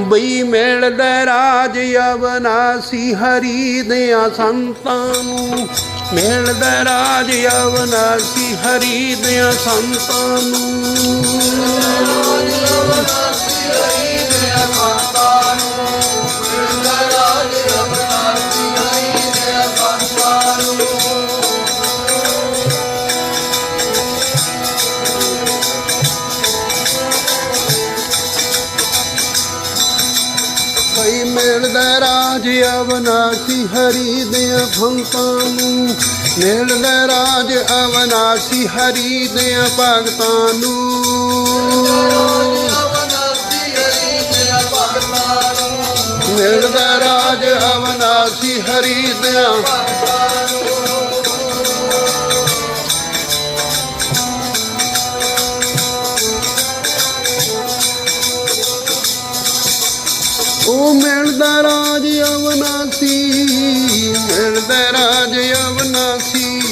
ਬਈ ਮਿਲਦਾ ਰਾਜ ਅਵਨਾਸੀ ਹਰੀ ਦਿਆਂ ਸੰਤਾਂ ਨੂੰ। ਮਿਲਦਾ ਰਾਜ ਅਵਨਾਸੀ ਹਰੀ ਦਿਆਂ ਸੰਤਾਂ ਨੂੰ। ਭਈ ਮਿਲਦਾ ਰਾਜ ਅਵਨਾਸੀ, ਹਰੀ ਦੇ ਭਗਤਾਂ ਨੂੰ। ਮਿਲਦਾ ਰਾਜ ਅਵਨਾਸੀ, ਹਰੀ ਦੇ ਭਗਤਾਂ ਨੂੰ। ਮਿਲਦਾ ਰਾਜ ਅਵਨਾਸੀ, ਹਰੀ ਦੇ ਉਹ ਮਿਲਦਾ ਰਾਜ ਅਵਨਾਸੀ ਮਿਲਦਾ ਰਾਜ ਅਵਨਾਸੀ।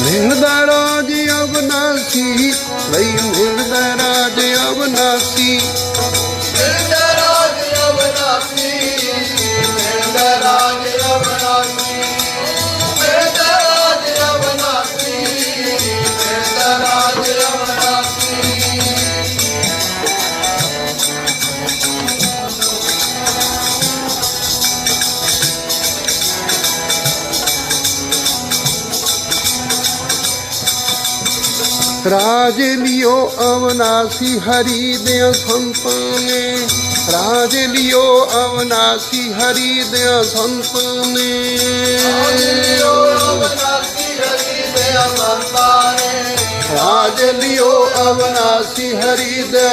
ਮਿਲਦਾ ਰਾਜ ਅਵਨਾਸੀ ਲਈ ਮਿਲਦਾ ਰਾਜ ਅਵਨਾਸੀ। ਰਾਜ ਲਿਓ ਅਵਨਾਸੀ ਹਰੀ ਦੇ ਸੰਤਾਂ ਨੇ ਰਾਜ ਲਿਓ ਅਵਨਾਸੀ ਹਰੀ ਦੇ ਸੰਤਾਂ ਨੇ ਰਾਜ ਲਿਓ ਅਵਨਾਸੀ ਹਰੀ ਦੇ